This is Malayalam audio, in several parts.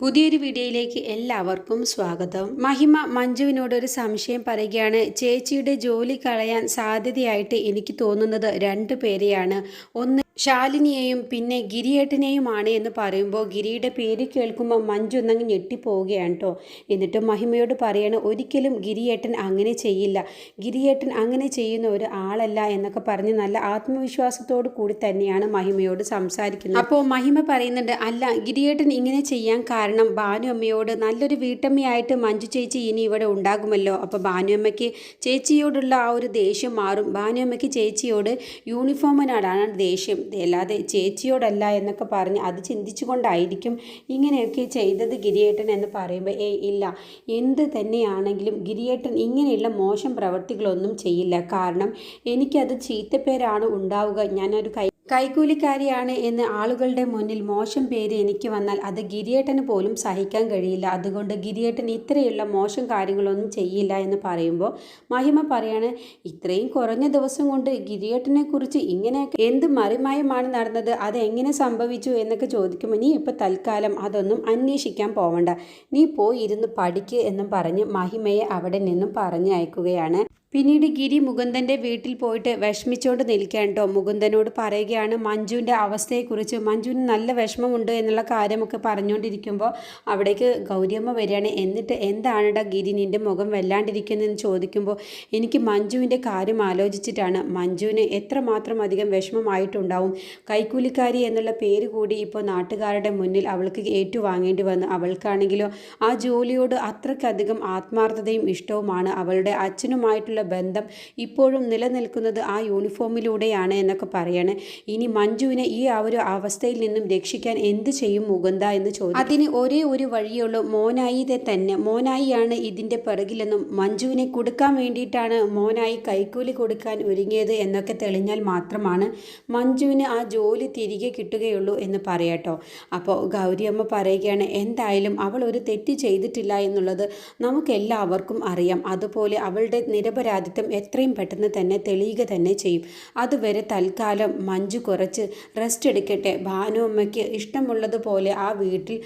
പുതിയൊരു വീഡിയോയിലേക്ക് എല്ലാവർക്കും സ്വാഗതം. മഹിമ മഞ്ജുവിനോട് ഒരു സംശയം പറയുകയാണ്. ചേച്ചിയുടെ ജോലി കളയാൻ സാധ്യതയായിട്ട് എനിക്ക് തോന്നുന്നത് രണ്ടു പേരെയാണ്. ഒന്ന് ശാലിനിയെയും പിന്നെ ഗിരിയേട്ടനെയുമാണ് എന്ന് പറയുമ്പോൾ ഗിരിയുടെ പേര് കേൾക്കുമ്പോൾ മഞ്ജു ഒന്നങ്ങ് ഞെട്ടിപ്പോവുകയാണ് കേട്ടോ എന്നിട്ട് മഹിമയോട് പറയണം ഒരിക്കലും ഗിരിയേട്ടൻ അങ്ങനെ ചെയ്യില്ല. ഗിരിയേട്ടൻ അങ്ങനെ ചെയ്യുന്ന ഒരു ആളല്ല എന്നൊക്കെ പറഞ്ഞ് നല്ല ആത്മവിശ്വാസത്തോടു കൂടി തന്നെയാണ് മഹിമയോട് സംസാരിക്കുന്നത്. അപ്പോൾ മഹിമ പറയുന്നുണ്ട് അല്ല ഗിരിയേട്ടൻ ഇങ്ങനെ ചെയ്യാൻ കാരണം ഭാനു അമ്മയോട് നല്ലൊരു വീട്ടമ്മയായിട്ട് മഞ്ജു ചേച്ചി ഇനി ഇവിടെ ഉണ്ടാകുമല്ലോ. അപ്പോൾ ഭാനു അമ്മയ്ക്ക് ചേച്ചിയോടുള്ള ആ ഒരു ദേഷ്യം മാറും. ഭാനു അമ്മയ്ക്ക് ചേച്ചിയോട് യൂണിഫോമിനോടാണ് ദേഷ്യം. അല്ലാതെ ചേച്ചിയോടല്ല എന്നൊക്കെ പറഞ്ഞ് അത് ചിന്തിച്ചുകൊണ്ടായിരിക്കും ഇങ്ങനെയൊക്കെ ചെയ്തത് ഗിരിയേട്ടൻ എന്ന് പറയുമ്പോൾ ഏ ഇല്ല. എന്ത് തന്നെയാണെങ്കിലും ഗിരിയേട്ടൻ ഇങ്ങനെയുള്ള മോശം പ്രവൃത്തികളൊന്നും ചെയ്യില്ല. കാരണം എനിക്കത് ചീത്തപ്പേരാണ് ഉണ്ടാവുക. ഞാനൊരു കൈ കൈക്കൂലിക്കാരിയാണ് എന്ന് ആളുകളുടെ മുന്നിൽ മോശം പേര് എനിക്ക് വന്നാൽ അത് ഗിരിയേട്ടന് പോലും സഹിക്കാൻ കഴിയില്ല. അതുകൊണ്ട് ഗിരിയേട്ടൻ ഇത്രയുള്ള മോശം കാര്യങ്ങളൊന്നും ചെയ്യില്ല എന്ന് പറയുമ്പോൾ മഹിമ പറയാണ് ഇത്രയും കുറഞ്ഞ ദിവസം കൊണ്ട് ഗിരിയേട്ടനെ കുറിച്ച് ഇങ്ങനെയൊക്കെ എന്ത് മറിമായമാണ് നടന്നത്? അത് എങ്ങനെ സംഭവിച്ചു? എന്നൊക്കെ ചോദിക്കുമ്പോൾ നീ ഇപ്പോൾ തൽക്കാലം അതൊന്നും അന്വേഷിക്കാൻ പോവണ്ട. നീ പോയി ഇരുന്ന് എന്നും പറഞ്ഞ് മഹിമയെ അവിടെ നിന്നും പറഞ്ഞു അയക്കുകയാണ് പിന്നീട് ഗിരി മുകുന്ദന്റെ വീട്ടിൽ പോയിട്ട് വിഷമിച്ചോണ്ട് നിൽക്കാൻ കേട്ടോ മുകുന്ദനോട് പറയുകയാണ് മഞ്ജുവിന്റെ അവസ്ഥയെക്കുറിച്ച് മഞ്ജുവിന് നല്ല വിഷമമുണ്ട് എന്നുള്ള കാര്യമൊക്കെ പറഞ്ഞുകൊണ്ടിരിക്കുമ്പോൾ അവിടേക്ക് ഗൗരിയമ്മ വരികയാണ്. എന്നിട്ട് എന്താണിടാ ഗിരി നിന്റെ മുഖം വല്ലാണ്ടിരിക്കുന്നതെന്ന് ചോദിക്കുമ്പോൾ എനിക്ക് മഞ്ജുവിന്റെ കാര്യം ആലോചിച്ചിട്ടാണ്. മഞ്ജുവിന് എത്രമാത്രം അധികം വിഷമമായിട്ടുണ്ടാവും. കൈക്കൂലിക്കാരി എന്നുള്ള പേര് കൂടി ഇപ്പോൾ നാട്ടുകാരുടെ മുന്നിൽ അവൾക്ക് ഏറ്റുവാങ്ങേണ്ടി വന്നു. അവൾക്കാണെങ്കിലോ ആ ജോലിയോട് അത്രയ്ക്കധികം ആത്മാർത്ഥതയും ഇഷ്ടവുമാണ്. അവളുടെ അച്ഛനുമായിട്ടുള്ള ബന്ധം ഇപ്പോഴും നിലനിൽക്കുന്നത് ആ യൂണിഫോമിലൂടെയാണ് എന്നൊക്കെ പറയാണ്. ഇനി മഞ്ജുവിനെ ഈ ആ ഒരു അവസ്ഥയിൽ നിന്നും രക്ഷിക്കാൻ എന്ത് ചെയ്യും മുകുന്ദ എന്ന് ചോദിച്ചു അതിന് ഒരേ ഒരു വഴിയുള്ളൂ. മോനായിതെ തന്നെ. മോനായിയാണ് ഇതിന്റെ പിറകിലെന്നും മഞ്ജുവിനെ കൊടുക്കാൻ വേണ്ടിയിട്ടാണ് മോനായി കൈക്കൂലി കൊടുക്കാൻ ഒരുങ്ങിയത് എന്നൊക്കെ തെളിഞ്ഞാൽ മാത്രമാണ് മഞ്ജുവിന് ആ ജോലി തിരികെ കിട്ടുകയുള്ളൂ എന്ന് പറയാട്ടോ. അപ്പോൾ ഗൗരിയമ്മ പറയുകയാണ് എന്തായാലും അവൾ ഒരു തെറ്റ് ചെയ്തിട്ടില്ല എന്നുള്ളത് നമുക്കെല്ലാവർക്കും അറിയാം. അതുപോലെ അവളുടെ നിരപരാധിത്വം എത്രയും പെട്ടെന്ന് തന്നെ തെളിയുക തന്നെ ചെയ്യും. അതുവരെ തൽക്കാലം മഞ്ജു കുറച്ച് റെസ്റ്റ് എടുക്കട്ടെ. ഭാനുമ്മയ്ക്ക് ഇഷ്ടമുള്ളതുപോലെ ആ വീട്ടിൽ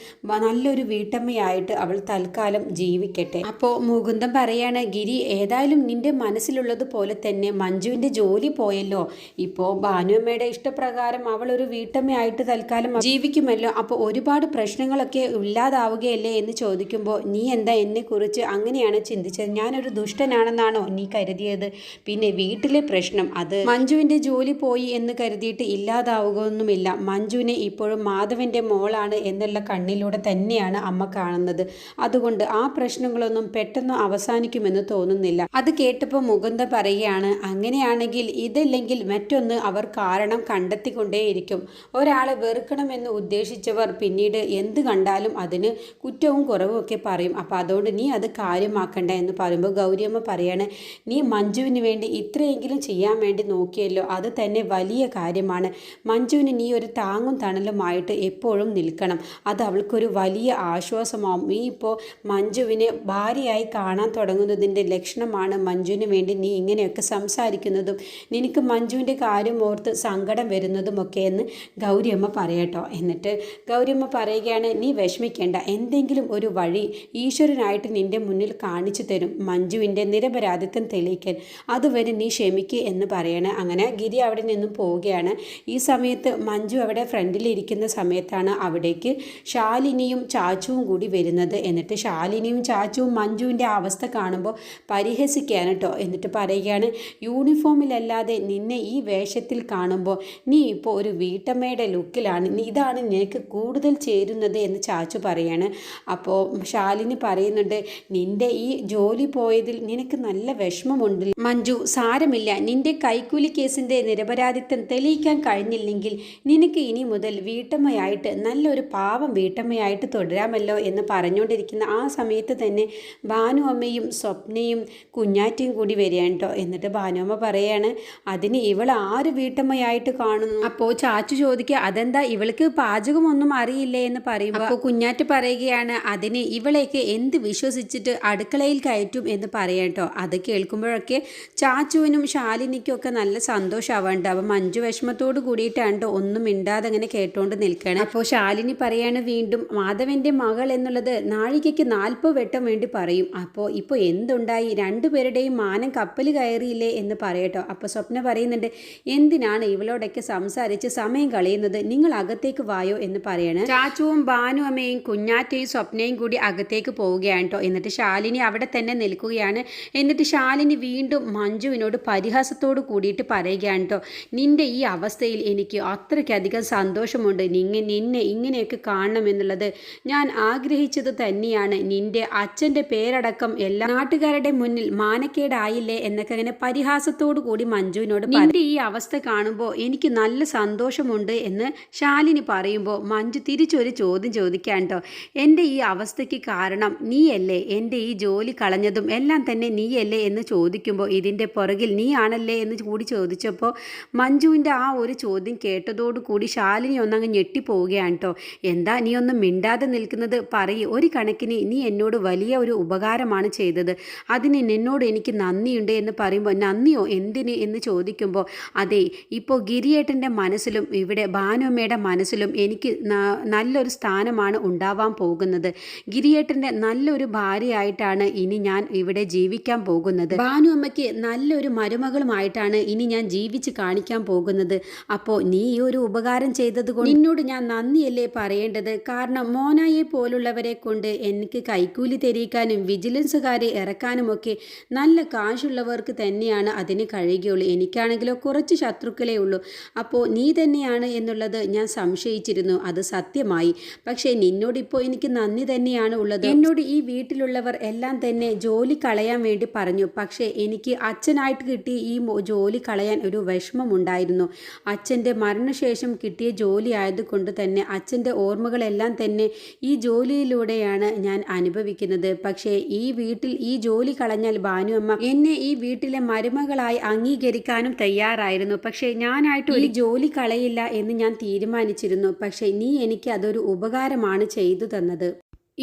നല്ലൊരു വീട്ടമ്മയായിട്ട് അവൾ തൽക്കാലം ജീവിക്കട്ടെ. അപ്പോൾ മുകുന്ദൻ പറയാണ് ഗിരി ഏതായാലും നിന്റെ മനസ്സിലുള്ളതുപോലെ തന്നെ മഞ്ജുവിന്റെ ജോലി പോയല്ലോ. ഇപ്പോൾ ഭാനുമ്മയുടെ ഇഷ്ടപ്രകാരം അവൾ ഒരു വീട്ടമ്മയായിട്ട് തൽക്കാലം ജീവിക്കുമല്ലോ. അപ്പോൾ ഒരുപാട് പ്രശ്നങ്ങളൊക്കെ ഇല്ലാതാവുകയല്ലേ? എന്ന് ചോദിക്കുമ്പോൾ നീ എന്താ എന്നെക്കുറിച്ച് അങ്ങനെയാണ് ചിന്തിച്ചത്? ഞാനൊരു ദുഷ്ടനാണെന്നാണോ? നീ കരുതിയത്. പിന്നെ വീട്ടിലെ പ്രശ്നം അത് മഞ്ജുവിന്റെ ജോലി പോയി എന്ന് കരുതിയിട്ട് ഇല്ലാതാവുകയൊന്നുമില്ല. മഞ്ജുവിനെ ഇപ്പോഴും മാധവന്റെ മോളാണ് എന്നുള്ള കണ്ണിലൂടെ തന്നെയാണ് അമ്മ കാണുന്നത്. അതുകൊണ്ട് ആ പ്രശ്നങ്ങളൊന്നും പെട്ടെന്ന് അവസാനിക്കുമെന്ന് തോന്നുന്നില്ല. അത് കേട്ടപ്പോൾ മുകുന്ദ പറയുകയാണ് അങ്ങനെയാണെങ്കിൽ ഇതല്ലെങ്കിൽ മറ്റൊന്ന് അവർ കാരണം കണ്ടെത്തിക്കൊണ്ടേയിരിക്കും. ഒരാളെ വെറുക്കണമെന്ന് ഉദ്ദേശിച്ചവർ പിന്നീട് എന്ത് കണ്ടാലും അതിന് കുറ്റവും കുറവും ഒക്കെ പറയും. അപ്പോൾ അതുകൊണ്ട് നീ അത് കാര്യമാക്കണ്ട എന്ന് പറയുമ്പോൾ ഗൗരിയമ്മ പറയാണ് നീ മഞ്ജുവിന് വേണ്ടി ഇത്രയെങ്കിലും ചെയ്യാൻ വേണ്ടി നോക്കിയല്ലോ അത് തന്നെ വലിയ കാര്യമാണ്. മഞ്ജുവിന് നീ ഒരു താങ്ങും തണലുമായിട്ട് എപ്പോഴും നിൽക്കണം. അത് അവൾക്കൊരു വലിയ ആശ്വാസമാവും. നീ ഇപ്പോൾ മഞ്ജുവിനെ ഭാര്യയായി കാണാൻ തുടങ്ങുന്നതിന്റെ ലക്ഷണമാണ് മഞ്ജുവിന് വേണ്ടി നീ ഇങ്ങനെയൊക്കെ സംസാരിക്കുന്നതും നിനക്ക് മഞ്ജുവിന്റെ കാര്യം ഓർത്ത് സങ്കടം വരുന്നതുമൊക്കെ എന്ന് ഗൗരിയമ്മ പറയട്ടോ. എന്നിട്ട് ഗൗരിയമ്മ പറയുകയാണ് നീ വിഷമിക്കേണ്ട. എന്തെങ്കിലും ഒരു വഴി ഈശ്വരനായിട്ട് നിന്റെ മുന്നിൽ കാണിച്ചു തരും. മഞ്ജുവിന്റെ നിരപരാധിത്വം തെളിയിക്കാൻ. അതുവരെ നീ ക്ഷമിക്കുക എന്ന് പറയണേ. അങ്ങനെ ഗിരി അവിടെ നിന്നും പോവുകയാണ്. ഈ സമയത്ത് മഞ്ജു അവിടെ ഫ്രണ്ടിലിരിക്കുന്ന സമയത്താണ് അവിടേക്ക് ശാലിനിയും ചാച്ചുവും കൂടി വരുന്നത്. എന്നിട്ട് ശാലിനിയും ചാച്ചുവും മഞ്ജുവിന്റെ അവസ്ഥ കാണുമ്പോൾ പരിഹസിക്കുകയാണ് കേട്ടോ എന്നിട്ട് പറയുകയാണ് യൂണിഫോമിലല്ലാതെ നിന്നെ ഈ വേഷത്തിൽ കാണുമ്പോൾ നീ ഇപ്പോൾ ഒരു വീട്ടമ്മയുടെ ലുക്കിലാണ്. ഇതാണ് നിനക്ക് കൂടുതൽ ചേരുന്നത് എന്ന് ചാച്ചു പറയാണ്. അപ്പോൾ ശാലിനി പറയുന്നുണ്ട് നിന്റെ ഈ ജോലി പോയതിൽ നിനക്ക് നല്ല വിഷമമുണ്ട് മഞ്ജു സാരമില്ല. നിന്റെ കൈക്കൂലി കേസിന്റെ നിരപരാധിത്വം തെളിയിക്കാൻ കഴിഞ്ഞില്ലെങ്കിൽ നിനക്ക് ഇനി മുതൽ വീട്ടമ്മയായിട്ട് നല്ലൊരു പാവം വീട്ടമ്മയായിട്ട് തുടരാമല്ലോ എന്ന് പറഞ്ഞുകൊണ്ടിരിക്കുന്ന ആ സമയത്ത് തന്നെ ഭാനു അമ്മയും സ്വപ്നയും കുഞ്ഞാറ്റയും കൂടി വരികയാണ് കേട്ടോ എന്നിട്ട് ഭാനുഅമ്മ പറയാണ് അതിന് ഇവൾ ആര് വീട്ടമ്മയായിട്ട് കാണുന്നു? അപ്പോൾ ചാച്ചു ചോദിക്കുക അതെന്താ ഇവൾക്ക് പാചകമൊന്നും അറിയില്ലേ? എന്ന് പറയുമ്പോൾ അപ്പോൾ കുഞ്ഞാറ്റ് പറയുകയാണ് അതിന് ഇവളെയൊക്കെ എന്ത് വിശ്വസിച്ചിട്ട് അടുക്കളയിൽ കയറ്റും? എന്ന് പറയാം കേട്ടോ അത് കേൾക്കും കേൾക്കുമ്പോഴൊക്കെ ചാച്ചുവിനും ശാലിനിക്കും ഒക്കെ നല്ല സന്തോഷമാവാണ്ട് അപ്പം മഞ്ജു വിഷമത്തോട് കൂടിയിട്ടാണ് ട്ടോ ഒന്നും മിണ്ടാതെ അങ്ങനെ കേട്ടോണ്ട് നിൽക്കണം അപ്പോൾ ശാലിനി പറയാണ് വീണ്ടും മാധവന്റെ മകൾ എന്നുള്ളത് നാഴികയ്ക്ക് നാൽപ്പത് വെട്ടം വേണ്ടി പറയും. അപ്പോൾ ഇപ്പോൾ എന്തുണ്ടായി? രണ്ടുപേരുടെയും മാനം കപ്പൽ കയറിയില്ലേ എന്ന് പറയട്ടോ. അപ്പോൾ സ്വപ്ന പറയുന്നുണ്ട് എന്തിനാണ് ഇവളോടൊക്കെ സംസാരിച്ച് സമയം കളയുന്നത്? നിങ്ങൾ അകത്തേക്ക് വായോ? എന്ന് പറയാണ്. ചാച്ചുവും ഭാനു അമ്മയും കുഞ്ഞാറ്റയും സ്വപ്നയും കൂടി അകത്തേക്ക് പോവുകയാണ് കേട്ടോ. എന്നിട്ട് ശാലിനി അവിടെ തന്നെ നിൽക്കുകയാണ്. എന്നിട്ട് ശാലിനി വീണ്ടും മഞ്ജുവിനോട് പരിഹാസത്തോട് കൂടിയിട്ട് പറയുകയാണ് കേട്ടോ നിന്റെ ഈ അവസ്ഥയിൽ എനിക്ക് അത്രയ്ക്കധികം സന്തോഷമുണ്ട്. നിങ്ങ നിന്നെ ഇങ്ങനെയൊക്കെ കാണണമെന്നുള്ളത് ഞാൻ ആഗ്രഹിച്ചത് തന്നെയാണ്. നിന്റെ അച്ഛന്റെ പേരടക്കം എല്ലാ നാട്ടുകാരുടെ മുന്നിൽ മാനക്കേടായില്ലേ എന്നൊക്കെ അങ്ങനെ പരിഹാസത്തോടു കൂടി മഞ്ജുവിനോട് നിന്റെ ഈ അവസ്ഥ കാണുമ്പോൾ എനിക്ക് നല്ല സന്തോഷമുണ്ട് എന്ന് ശാലിനി പറയുമ്പോൾ മഞ്ജു തിരിച്ചൊരു ചോദ്യം ചോദിക്കാൻ കേട്ടോ എന്റെ ഈ അവസ്ഥയ്ക്ക് കാരണം നീയല്ലേ? എന്റെ ഈ ജോലി കളഞ്ഞതും എല്ലാം തന്നെ നീയല്ലേ? എന്ന് ചോദിക്കുമ്പോൾ ഇതിന്റെ പുറകിൽ ആണല്ലേ എന്ന് കൂടി ചോദിച്ചപ്പോൾ മഞ്ജുവിന്റെ ആ ഒരു ചോദ്യം കേട്ടതോടു കൂടി ശാലിനി ഒന്നങ്ങ് ഞെട്ടിപ്പോവുകയാണ് കേട്ടോ. എന്താ നീ ഒന്നും മിണ്ടാതെ നിൽക്കുന്നത്? പറയ്. ഒരു കണക്കിന് നീ എന്നോട് വലിയ ഒരു ഉപകാരമാണ് ചെയ്തത്. അതിന് നിന്നോട് എനിക്ക് നന്ദിയുണ്ട് എന്ന് പറയുമ്പോൾ നന്ദിയോ? എന്തിന്? എന്ന് ചോദിക്കുമ്പോൾ അതെ ഇപ്പോൾ ഗിരിയേട്ടന്റെ മനസ്സിലും ഇവിടെ ഭാനുമ്മയുടെ മനസ്സിലും എനിക്ക് നല്ലൊരു സ്ഥാനമാണ് ഉണ്ടാവാൻ പോകുന്നത്. ഗിരിയേട്ടന്റെ നല്ലൊരു ഭാര്യയായിട്ടാണ് ഇനി ഞാൻ ഇവിടെ ജീവിക്കാൻ പോകുന്നത്. ഭാനുമ്മയ്ക്ക് നല്ലൊരു മരുമകളുമായിട്ടാണ് ഇനി ഞാൻ ജീവിച്ച് കാണിക്കാൻ പോകുന്നത്. അപ്പോൾ നീ ഈ ഒരു ഉപകാരം ചെയ്തത് കൊണ്ട് നിന്നോട് ഞാൻ നന്ദിയല്ലേ പറയേണ്ടത്? കാരണം മോനായെ പോലുള്ളവരെ കൊണ്ട് എനിക്ക് കൈക്കൂലി തെരിയിക്കാനും വിജിലൻസുകാരെ ഇറക്കാനുമൊക്കെ നല്ല കാശുള്ളവർക്ക് തന്നെയാണ് അതിന് കഴിയുകയുള്ളൂ. എനിക്കാണെങ്കിലോ കുറച്ച് ശത്രുക്കളേ ഉള്ളൂ. അപ്പോൾ നീ തന്നെയാണ് എന്നുള്ളത് ഞാൻ സംശയിച്ചിരുന്നു. അത് സത്യമായി. പക്ഷേ നിന്നോടിപ്പോൾ എനിക്ക് നന്ദി തന്നെയാണ് ഉള്ളത്. എന്നോട് ഈ വീട്ടിലുള്ളവർ എല്ലാം തന്നെ ജോലി കളയാൻ വേണ്ടി പറഞ്ഞു. പക്ഷേ എനിക്ക് അച്ഛനായിട്ട് കിട്ടിയ ഈ ജോലി കളയാൻ ഒരു വിഷമമുണ്ടായിരുന്നു. അച്ഛന്റെ മരണശേഷം കിട്ടിയ ജോലി ആയതുകൊണ്ട് തന്നെ അച്ഛന്റെ ഓർമ്മകളെല്ലാം തന്നെ ഈ ജോലിയിലൂടെയാണ് ഞാൻ അനുഭവിക്കുന്നത്. പക്ഷേ ഈ വീട്ടിൽ ഈ ജോലി കളഞ്ഞാൽ ഭാനുഅമ്മ എന്നെ ഈ വീട്ടിലെ മരുമകളായി അംഗീകരിക്കാനും തയ്യാറായിരുന്നു. പക്ഷേ ഞാനായിട്ട് ഒരു ജോലി കളയില്ല എന്ന് ഞാൻ തീരുമാനിച്ചിരുന്നു. പക്ഷേ നീ എനിക്ക് അതൊരു ഉപകാരമാണ് ചെയ്തു തന്നത്.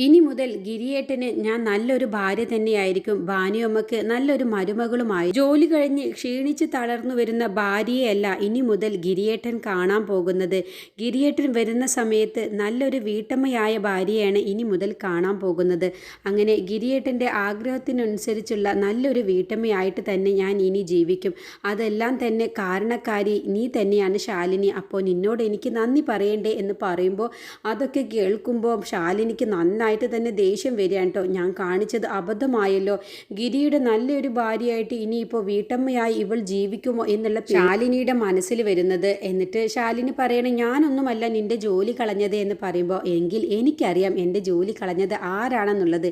ഇനി മുതൽ ഗിരിയേട്ടന് ഞാൻ നല്ലൊരു ഭാര്യ തന്നെയായിരിക്കും. ഭാനുയമ്മക്ക് നല്ലൊരു മരുമകളുമായി. ജോലി കഴിഞ്ഞ് ക്ഷീണിച്ച് തളർന്നു വരുന്ന ഭാര്യയല്ല ഇനി മുതൽ ഗിരിയേട്ടൻ കാണാൻ പോകുന്നത്. ഗിരിയേട്ടൻ വരുന്ന സമയത്ത് നല്ലൊരു വീട്ടമ്മയായ ഭാര്യയാണ് ഇനി മുതൽ കാണാൻ പോകുന്നത്. അങ്ങനെ ഗിരിയേട്ടന്റെ ആഗ്രഹത്തിനനുസരിച്ചുള്ള നല്ലൊരു വീട്ടമ്മയായിട്ട് തന്നെ ഞാൻ ഇനി ജീവിക്കും. അതെല്ലാം തന്നെ കാരണക്കാരി നീ തന്നെയാണ് ശാലിനി. അപ്പോൾ നിന്നോട് എനിക്ക് നന്ദി പറയണ്ടേ എന്ന് പറയുമ്പോൾ അതൊക്കെ കേൾക്കുമ്പോൾ ശാലിനിക്ക് നന്നായിട്ട് തന്നെ ദേഷ്യം വരികയാണ് കേട്ടോ ഞാൻ കാണിച്ചത് അബദ്ധമായല്ലോ. ഗിരിയുടെ നല്ലൊരു ഭാര്യയായിട്ട് ഇനിയിപ്പോൾ വീട്ടമ്മയായി ഇവൾ ജീവിക്കുമോ എന്നുള്ള ശാലിനിയുടെ മനസ്സിൽ വരുന്നത്. എന്നിട്ട് ശാലിനി പറയണേ ഞാനൊന്നുമല്ല നിന്റെ ജോലി കളഞ്ഞത് എന്ന് പറയുമ്പോൾ എങ്കിൽ എനിക്കറിയാം എന്റെ ജോലി കളഞ്ഞത് ആരാണെന്നുള്ളത്.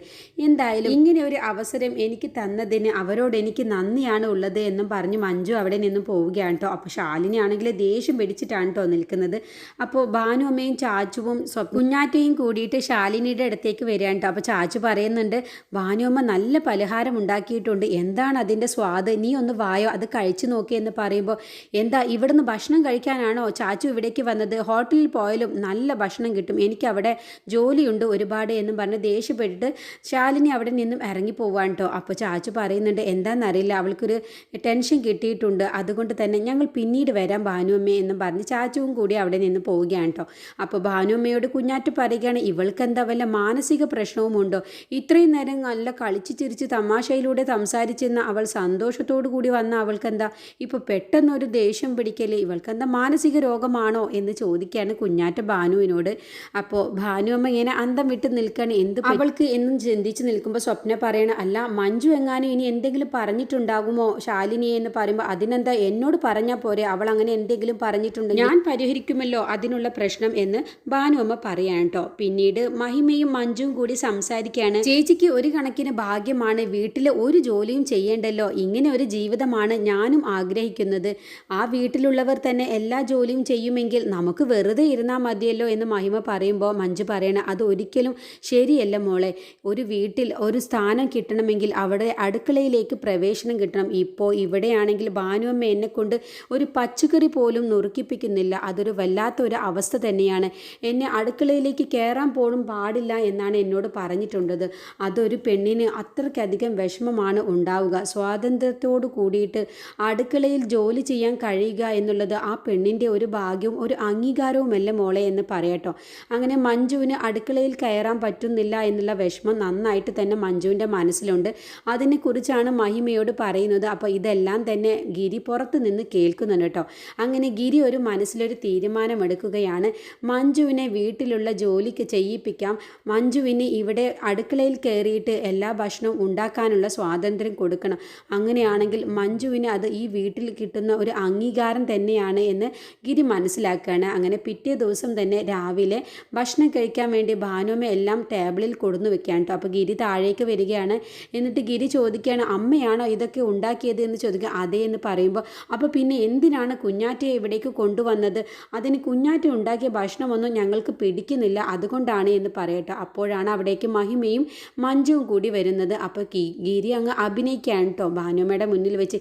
എന്തായാലും ഇങ്ങനെ ഒരു അവസരം എനിക്ക് തന്നതിന് അവരോട് എനിക്ക് നന്ദിയാണ് ഉള്ളത് എന്നും പറഞ്ഞ് മഞ്ജു അവിടെ നിന്നും പോവുകയാണ് കേട്ടോ അപ്പോൾ ശാലിനി ആണെങ്കിൽ ദേഷ്യം പിടിച്ചിട്ടാണ് കേട്ടോ നിൽക്കുന്നത്. അപ്പോൾ ഭാനു അമ്മയും ചാച്ചുവും കുഞ്ഞാറ്റയും കൂടിയിട്ട് ശാലിനിയുടെ അടുത്തേക്ക് വരികയാണ് കേട്ടോ. അപ്പോൾ ചാച്ചു പറയുന്നുണ്ട് വാനുമ്മ നല്ല പലഹാരം ഉണ്ടാക്കിയിട്ടുണ്ട്. എന്താണ് അതിന്റെ സ്വാദ്? നീ ഒന്ന് വായോ? അത് കഴിച്ചു നോക്കി എന്ന് പറയുമ്പോൾ എന്താ ഇവിടുന്ന് ഭക്ഷണം കഴിക്കാനാണോ ചാച്ചു ഇവിടേക്ക് വന്നത്? ഹോട്ടലിൽ പോയാലും നല്ല ഭക്ഷണം കിട്ടും. എനിക്ക് അവിടെ ജോലിയുണ്ട് ഒരുപാട് എന്നും പറഞ്ഞ് ദേഷ്യപ്പെട്ടിട്ട് ശാലിനി അവിടെ നിന്നും ഇറങ്ങി പോവാണ് കേട്ടോ. അപ്പോൾ ചാച്ചു പറയുന്നുണ്ട് എന്താണെന്നറിയില്ല അവൾക്കൊരു ടെൻഷൻ കിട്ടിയിട്ടുണ്ട്. അതുകൊണ്ട് തന്നെ ഞങ്ങൾ പിന്നീട് വരാം ഭാനുവമ്മ എന്നും പറഞ്ഞ് ചാച്ചുവും കൂടി അവിടെ നിന്ന് പോവുകയാണ് കേട്ടോ. അപ്പോൾ ഭാനുവമ്മയോട് കുഞ്ഞാറ്റ് പറയുകയാണ് ഇവൾക്ക് എന്താ വല്ല മാനസിക പ്രശ്നവുമുണ്ടോ. ഇത്രയും നേരം നല്ല കളിച്ച് ചിരിച്ച് തമാശയിലൂടെ സംസാരിച്ചെന്ന് അവൾ സന്തോഷത്തോടു കൂടി വന്ന അവൾക്കെന്താ? ഇപ്പോൾ പെട്ടെന്നൊരു ദേഷ്യം പിടിക്കൽ ഇവൾക്കെന്താ മാനസിക രോഗമാണോ എന്ന് ചോദിക്കുകയാണ് കുഞ്ഞാറ്റ ഭാനുവിനോട്. അപ്പോൾ ഭാനുവമ്മ ഇങ്ങനെ അന്തം വിട്ട് നിൽക്കണ. എന്ത് അവൾക്ക് എന്നും ചിന്തിച്ച് നിൽക്കുമ്പോൾ സ്വപ്ന പറയണ അല്ല മഞ്ജു എങ്ങാനും ഇനി എന്തെങ്കിലും പറഞ്ഞിട്ടുണ്ടാകുമോ ശാലിനി എന്ന് പറയുമ്പോൾ അതിനെന്താ എന്നോട് പറഞ്ഞാൽ പോരെ? അവൾ അങ്ങനെ എന്തെങ്കിലും പറഞ്ഞിട്ടുണ്ടെങ്കിൽ ഞാൻ പരിഹരിക്കുമല്ലോ അതിനുള്ള പ്രശ്നം എന്ന് ഭാനുവമ്മ പറയാൻ കേട്ടോ പിന്നീട് മഹിമയും മഞ്ജുവും കൂടി സംസാരിക്കുകയാണ്. ചേച്ചിക്ക് ഒരു കണക്കിന് ഭാഗ്യമാണ്. വീട്ടിലെ ഒരു ജോലിയും ചെയ്യേണ്ടല്ലോ. ഇങ്ങനെ ഒരു ജീവിതമാണ് ഞാനും ആഗ്രഹിക്കുന്നത്. ആ വീട്ടിലുള്ളവർ തന്നെ എല്ലാ ജോലിയും ചെയ്യുമെങ്കിൽ നമുക്ക് വെറുതെ ഇരുന്നാൽ മതിയല്ലോ എന്ന് മഹിമ പറയുമ്പോൾ മഞ്ജു പറയണ അത് ഒരിക്കലും ശരിയല്ല മോളെ. ഒരു വീട്ടിൽ ഒരു സ്ഥാനം കിട്ടണമെങ്കിൽ അവിടെ അടുക്കളയിലേക്ക് പ്രവേശനം കിട്ടണം. ഇപ്പോൾ ഇവിടെയാണെങ്കിൽ ഭാനുവമ്മ എന്നെ കൊണ്ട് ഒരു പച്ചക്കറി പോലും നുറുക്കിപ്പിക്കുന്നില്ല. അതൊരു വല്ലാത്ത ഒരു അവസ്ഥ തന്നെയാണ്. എന്നെ അടുക്കളയിലേക്ക് കയറാൻ പോലും പാടില്ല എന്നാണ് എന്നോട് പറഞ്ഞിട്ടുള്ളത് അതൊരു പെണ്ണിന് അത്രയ്ക്കധികം വിഷമമാണ് ഉണ്ടാവുക. സ്വാതന്ത്ര്യത്തോട് കൂടിയിട്ട് അടുക്കളയിൽ ജോലി ചെയ്യാൻ കഴിയുക എന്നുള്ളത് ആ പെണ്ണിന്റെ ഒരു ഭാഗ്യവും ഒരു അംഗീകാരവുമല്ല മോളെ എന്ന് പറയട്ടോ. അങ്ങനെ മഞ്ജുവിന് അടുക്കളയിൽ കയറാൻ പറ്റുന്നില്ല എന്നുള്ള വിഷമം നന്നായിട്ട് തന്നെ മഞ്ജുവിന്റെ മനസ്സിലുണ്ട്. അതിനെക്കുറിച്ചാണ് മഹിമയോട് പറയുന്നത്. അപ്പോൾ ഇതെല്ലാം തന്നെ ഗിരി പുറത്ത് നിന്ന് കേൾക്കുന്നുണ്ട് കേട്ടോ. അങ്ങനെ ഗിരി ഒരു മനസ്സിലൊരു തീരുമാനമെടുക്കുകയാണ്. മഞ്ജുവിനെ വീട്ടിലുള്ള ജോലിക്ക് ചെയ്യിപ്പിക്കാം. മഞ്ജുവിന് ഇവിടെ അടുക്കളയിൽ കയറിയിട്ട് എല്ലാ ഭക്ഷണവും ഉണ്ടാക്കാനുള്ള സ്വാതന്ത്ര്യം കൊടുക്കണം. അങ്ങനെയാണെങ്കിൽ മഞ്ജുവിന് അത് ഈ വീട്ടിൽ കിട്ടുന്ന ഒരു അംഗീകാരം തന്നെയാണ് എന്ന് ഗിരി മനസ്സിലാക്കുകയാണ്. അങ്ങനെ പിറ്റേ ദിവസം തന്നെ രാവിലെ ഭക്ഷണം കഴിക്കാൻ വേണ്ടി ഭാനുമ എല്ലാം ടേബിളിൽ കൊടുന്നു വെക്കുകയാണ് കേട്ടോ. അപ്പോൾ ഗിരി താഴേക്ക് വരികയാണ്. എന്നിട്ട് ഗിരി ചോദിക്കുകയാണ് അമ്മയാണോ ഇതൊക്കെ ഉണ്ടാക്കിയത്? എന്ന് ചോദിക്കുക അതേ എന്ന് പറയുമ്പോൾ അപ്പോൾ പിന്നെ എന്തിനാണ് കുഞ്ഞാറ്റയെ ഇവിടേക്ക് കൊണ്ടുവന്നത്? അതിന് കുഞ്ഞാറ്റ ഉണ്ടാക്കിയ ഭക്ഷണമൊന്നും ഞങ്ങൾക്ക് പിടിക്കുന്നില്ല അതുകൊണ്ടാണ് എന്ന് പറയട്ടെ. അപ്പോഴാണ് അവിടേക്ക് മഹിമയും മഞ്ജുവും കൂടി വരുന്നത്. അപ്പോൾ ഗിരി അങ്ങ് അഭിനയിക്കുകയാണ് കേട്ടോ ഭാനുമ്മയുടെ മുന്നിൽ വെച്ച്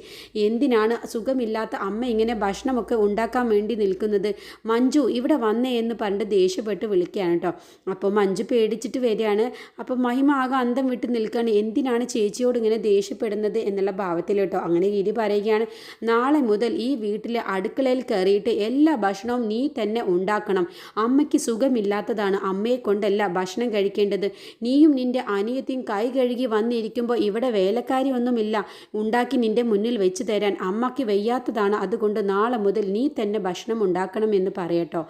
എന്തിനാണ് സുഖമില്ലാത്ത അമ്മ ഇങ്ങനെ ഭക്ഷണമൊക്കെ ഉണ്ടാക്കാൻ വേണ്ടി നിൽക്കുന്നത്? മഞ്ജു ഇവിടെ വന്നേ എന്ന് പണ്ട് ദേഷ്യപ്പെട്ട് വിളിക്കുകയാണ് കേട്ടോ അപ്പോൾ മഞ്ജു പേടിച്ചിട്ട് വരികയാണ്. അപ്പോൾ മഹിമ ആകെ അന്തം വിട്ട് നിൽക്കുകയാണ്. എന്തിനാണ് ചേച്ചിയോട് ഇങ്ങനെ ദേഷ്യപ്പെടുന്നത് എന്നുള്ള ഭാവത്തിൽ കേട്ടോ അങ്ങനെ ഗിരി പറയുകയാണ് നാളെ മുതൽ ഈ വീട്ടിലെ അടുക്കളയിൽ കയറിയിട്ട് എല്ലാ ഭക്ഷണവും നീ തന്നെ ഉണ്ടാക്കണം. അമ്മയ്ക്ക് സുഖമില്ലാത്തതാണ്. അമ്മയെ കൊണ്ടല്ല ഭക്ഷണം കഴിക്കേണ്ടത്. നീയും നിന്റെ അനിയത്തിയും കൈ കഴുകി വന്നിരിക്കുമ്പോൾ ഇവിടെ വേലക്കാരി ഒന്നുമില്ല ഉണ്ടാക്കി നിന്റെ മുന്നിൽ വെച്ച് തരാൻ അമ്മയ്ക്ക് വയ്യാത്തതാണ്. അതുകൊണ്ട് നാളെ മുതൽ നീ തന്നെ ഭക്ഷണം ഉണ്ടാക്കണമെന്ന് പറയട്ടോ.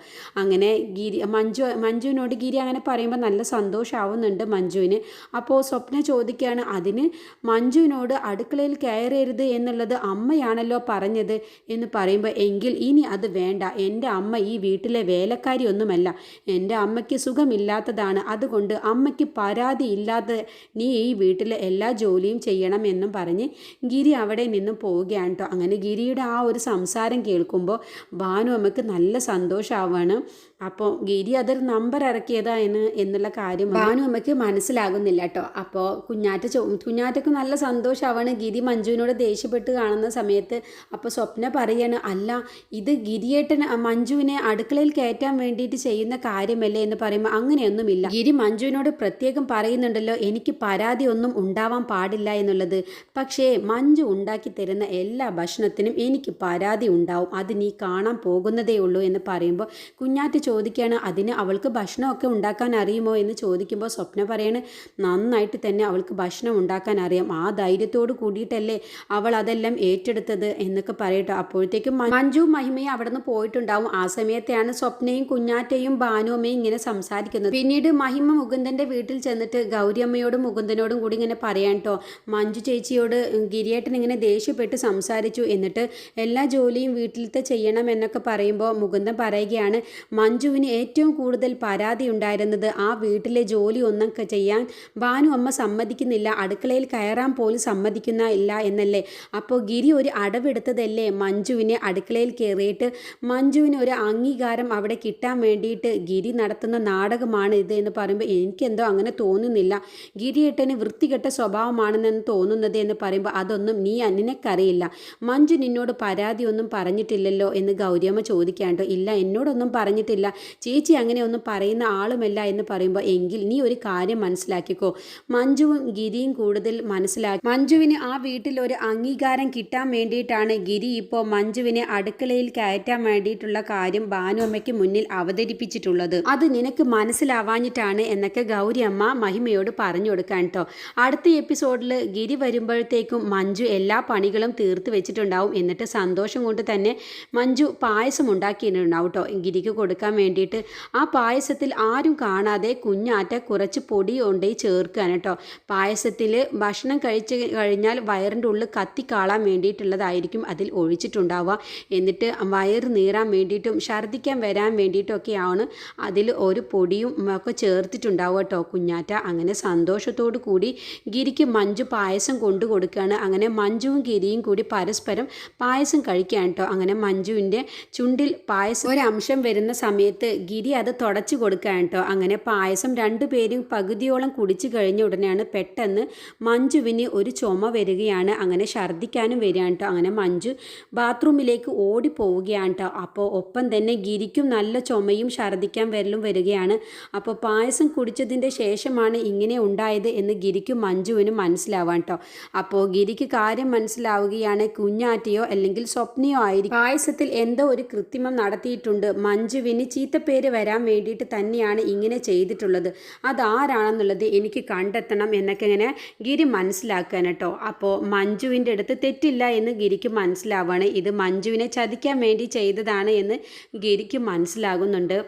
അങ്ങനെ ഗിരി മഞ്ജു മഞ്ജുവിനോട് ഗിരി അങ്ങനെ പറയുമ്പോൾ നല്ല സന്തോഷമാവുന്നുണ്ട് മഞ്ജുവിന്. അപ്പോൾ സ്വപ്ന ചോദിക്കുകയാണ് അതിന് മഞ്ജുവിനോട് അടുക്കളയിൽ കയറരുത് എന്നുള്ളത് അമ്മയാണല്ലോ പറഞ്ഞത്? എന്ന് പറയുമ്പോൾ എങ്കിൽ ഇനി അത് വേണ്ട. എന്റെ അമ്മ ഈ വീട്ടിലെ വേലക്കാരി ഒന്നുമല്ല എന്റെ അമ്മയ്ക്ക് സുഖമില്ലാത്തതാണ്. അതുകൊണ്ട് അമ്മയ്ക്ക് പരാതി ഇല്ലാതെ നീ ഈ വീട്ടിലെ എല്ലാ ജോലിയും ചെയ്യണം എന്നും പറഞ്ഞ് ഗിരി അവിടെ നിന്ന് പോവുകയാണ് കേട്ടോ. അങ്ങനെ ഗിരിയുടെ ആ ഒരു സംസാരം കേൾക്കുമ്പോൾ ഭാനു അമ്മയ്ക്ക് നല്ല സന്തോഷമാവാണ് അപ്പോൾ ഗിരി അതൊരു നമ്പർ ഇറക്കിയതാ എന്ന് എന്നുള്ള കാര്യം ഭാനു അമ്മയ്ക്ക് മനസ്സിലാകുന്നില്ല കേട്ടോ. അപ്പോൾ കുഞ്ഞാറ്റ ചോ കുഞ്ഞാറ്റക്ക് നല്ല സന്തോഷമാവാണ് ഗിരി മഞ്ജുവിനോട് ദേഷ്യപ്പെട്ട് കാണുന്ന സമയത്ത് അപ്പോൾ സ്വപ്ന പറയാണ് അല്ല ഇത് ഗിരിയേട്ടൻ മഞ്ജുവിനെ അടുക്കളയിൽ കയറ്റാൻ വേണ്ടിയിട്ട് ചെയ്യുന്ന കാര്യമല്ലേ? എന്ന് പറയുമ്പോൾ അങ്ങനെയൊന്നുമില്ല. ഗിരി മഞ്ജുവിനോട് പ്രത്യേകം പറയുന്നുണ്ടല്ലോ എനിക്ക് പരാതി ഒന്നും ഉണ്ടാവാൻ പാടില്ല എന്നുള്ളത്. പക്ഷേ മഞ്ജു ഉണ്ടാക്കി തരുന്ന എല്ലാ ഭക്ഷണത്തിനും എനിക്ക് പരാതി ഉണ്ടാവും. അത് നീ കാണാൻ പോകുന്നതേ ഉള്ളൂ എന്ന് പറയുമ്പോൾ കുഞ്ഞാറ്റ് ചോദിക്കുകയാണ് അതിന് അവൾക്ക് ഭക്ഷണമൊക്കെ ഉണ്ടാക്കാൻ അറിയുമോ? എന്ന് ചോദിക്കുമ്പോൾ സ്വപ്ന പറയാണ് നന്നായിട്ട് തന്നെ അവൾക്ക് ഭക്ഷണം ഉണ്ടാക്കാൻ അറിയാം. ആ ധൈര്യത്തോട് കൂടിയിട്ടല്ലേ അവൾ അതെല്ലാം ഏറ്റെടുത്തത്? എന്നൊക്കെ പറയട്ടോ. അപ്പോഴത്തേക്കും മഞ്ജു മഹിമയും അവിടെ നിന്ന് പോയിട്ടുണ്ടാവും. ആ സമയത്തെയാണ് സ്വപ്നയും കുഞ്ഞാറ്റയും ഭാനുവമ്മയും ഇങ്ങനെ സംസാരിക്കുന്നത്. പിന്നീട് മഹിമ മുകുന്ദന്റെ വീട്ടിൽ ചെന്നിട്ട് ഗൗരിയമ്മയോടും മുകുന്ദനോടും കൂടി ഇങ്ങനെ പറയാൻ കേട്ടോ മഞ്ജു ചേച്ചിയോട് ഗിരിയേട്ടൻ ഇങ്ങനെ ദേഷ്യപ്പെട്ട് സംസാരിച്ചു. എന്നിട്ട് എല്ലാ ജോലിയും വീട്ടിലത്തെ ചെയ്യണം എന്നൊക്കെ പറയുമ്പോൾ മുകുന്ദൻ പറയുകയാണ് മഞ്ജുവിന് ഏറ്റവും കൂടുതൽ പരാതി ഉണ്ടായിരുന്നത് ആ വീട്ടിലെ ജോലി ഒന്നൊക്കെ ചെയ്യാൻ ഭാനു അമ്മ സമ്മതിക്കുന്നില്ല. അടുക്കളയിൽ കയറാൻ പോലും സമ്മതിക്കുന്ന ഇല്ല എന്നല്ലേ? അപ്പോൾ ഗിരി ഒരു അടവെടുത്തതല്ലേ മഞ്ജുവിനെ അടുക്കളയിൽ കയറിയിട്ട്? മഞ്ജുവിന് ഒരു അംഗീകാരം അവിടെ കിട്ടാൻ വേണ്ടിയിട്ട് ഗിരി നടത്തുന്ന നാടകമാണ് ഇത് എന്ന് പറയുമ്പോൾ എനിക്കെന്തോ അങ്ങനെ തോന്നുന്നില്ല. ഗിരിയേട്ടന് വൃത്തികെട്ട സ്വഭാവമാണെന്ന് തോന്നുന്നത് എന്ന് പറയുമ്പോൾ അതൊന്നും നീ അന്നിനെക്കറിയില്ല മഞ്ജു നിന്നോട് പരാതിയൊന്നും പറഞ്ഞിട്ടില്ലല്ലോ എന്ന് ഗൗരിയമ്മ ചോദിക്കാണ്ടോ? ഇല്ല എന്നോടൊന്നും പറഞ്ഞിട്ടില്ല. ചേച്ചി അങ്ങനെയൊന്നും പറയുന്ന ആളുമല്ല എന്ന് പറയുമ്പോൾ എങ്കിൽ നീ ഒരു കാര്യം മനസ്സിലാക്കിക്കോ. മഞ്ജുവും ഗിരിയും കൂടുതൽ മനസ്സിലാക്കി. മഞ്ജുവിന് ആ വീട്ടിൽ ഒരു അംഗീകാരം കിട്ടാൻ വേണ്ടിയിട്ടാണ് ഗിരി ഇപ്പോൾ മഞ്ജുവിനെ അടുക്കളയിൽ കയറ്റാൻ വേണ്ടിയിട്ടുള്ള കാര്യം ഭാനുഅമ്മയ്ക്ക് മുന്നിൽ അവതരിപ്പിച്ചിട്ടുള്ളത്. അത് നിനക്ക് മനസ്സിലാവാഞ്ഞിട്ടാണ് എന്നൊക്കെ ഗൗരിയമ്മ മഹിമയോട് പറഞ്ഞു കൊടുക്കാൻ കേട്ടോ അടുത്ത എപ്പിസോഡിൽ ഗിരി വരുമ്പോഴത്തേക്കും മഞ്ജു എല്ലാ പണികളും തീർത്ത് വെച്ചിട്ടുണ്ടാവും. എന്നിട്ട് സന്തോഷം കൊണ്ട് തന്നെ മഞ്ജു പായസം ഉണ്ടാക്കിയിട്ടുണ്ടാവും കേട്ടോ ഗിരിക്ക് കൊടുക്കാൻ വേണ്ടിയിട്ട് ആ പായസത്തിൽ ആരും കാണാതെ കുഞ്ഞാറ്റ കുറച്ച് പൊടി കൊണ്ടുപോയി ചേർക്കാൻ കേട്ടോ. പായസത്തിൽ ഭക്ഷണം കഴിച്ച് കഴിഞ്ഞാൽ വയറിന്റെ ഉള്ളിൽ കത്തിക്കാളാൻ വേണ്ടിയിട്ടുള്ളതായിരിക്കും അതിൽ ഒഴിച്ചിട്ടുണ്ടാവുക. എന്നിട്ട് വയറ് നീറാൻ വേണ്ടിയിട്ടും ഛർദ്ദിക്കാൻ വരാൻ വേണ്ടിയിട്ടൊക്കെയാണ് അതിൽ ഒരു പൊടിയും ഒക്കെ ചേർത്തിട്ടുണ്ടാവുക കേട്ടോ കുഞ്ഞാറ്റ. അങ്ങനെ സന്തോഷത്തോടു കൂടി ഗിരിക്ക് മഞ്ജു പായസം കൊണ്ടു കൊടുക്കുകയാണ്. അങ്ങനെ മഞ്ജുവും ഗിരിയും കൂടി പരസ്പരം പായസം കഴിക്കുകയാണ് കേട്ടോ. അങ്ങനെ മഞ്ജുവിന്റെ ചുണ്ടിൽ പായസം ഒരംശം വരുന്ന സമയം സമയത്ത് ഗിരി അത് തുടച്ചു കൊടുക്കാൻ കേട്ടോ. അങ്ങനെ പായസം രണ്ടുപേരും പകുതിയോളം കുടിച്ചു കഴിഞ്ഞ ഉടനെയാണ് പെട്ടെന്ന് മഞ്ജുവിന് ഒരു ചുമ വരികയാണ്. അങ്ങനെ ഛർദ്ദിക്കാനും വരികയാണ് കേട്ടോ. അങ്ങനെ മഞ്ജു ബാത്റൂമിലേക്ക് ഓടി പോവുകയാണ് കേട്ടോ. അപ്പോൾ ഒപ്പം തന്നെ ഗിരിക്കും നല്ല ചുമയും ഛർദ്ദിക്കാൻ വരലും വരികയാണ്. അപ്പോൾ പായസം കുടിച്ചതിന്റെ ശേഷമാണ് ഇങ്ങനെ ഉണ്ടായത് എന്ന് ഗിരിക്കും മഞ്ജുവിനും മനസ്സിലാവാൻ കേട്ടോ. അപ്പോൾ ഗിരിക്ക് കാര്യം മനസ്സിലാവുകയാണ്. കുഞ്ഞാറ്റയോ അല്ലെങ്കിൽ സ്വപ്നയോ ആയിരിക്കും. പായസത്തിൽ എന്തോ ഒരു കൃത്രിമം നടത്തിയിട്ടുണ്ട്. മഞ്ജുവിന് ചീത്തപ്പേര് വരാൻ വേണ്ടിയിട്ട് തന്നെയാണ് ഇങ്ങനെ ചെയ്തിട്ടുള്ളത്. അതാരാണെന്നുള്ളത് എനിക്ക് കണ്ടെത്തണം എന്നൊക്കെ ഇങ്ങനെ ഗിരി മനസ്സിലാക്കാൻ കേട്ടോ. അപ്പോൾ മഞ്ജുവിന്റെ അടുത്ത് തെറ്റില്ല എന്ന് ഗിരിക്ക് മനസ്സിലാവുകയാണ് ഇത് മഞ്ജുവിനെ ചതിക്കാൻ വേണ്ടി ചെയ്തതാണ് എന്ന് ഗിരിക്ക് മനസ്സിലാകുന്നുണ്ട്.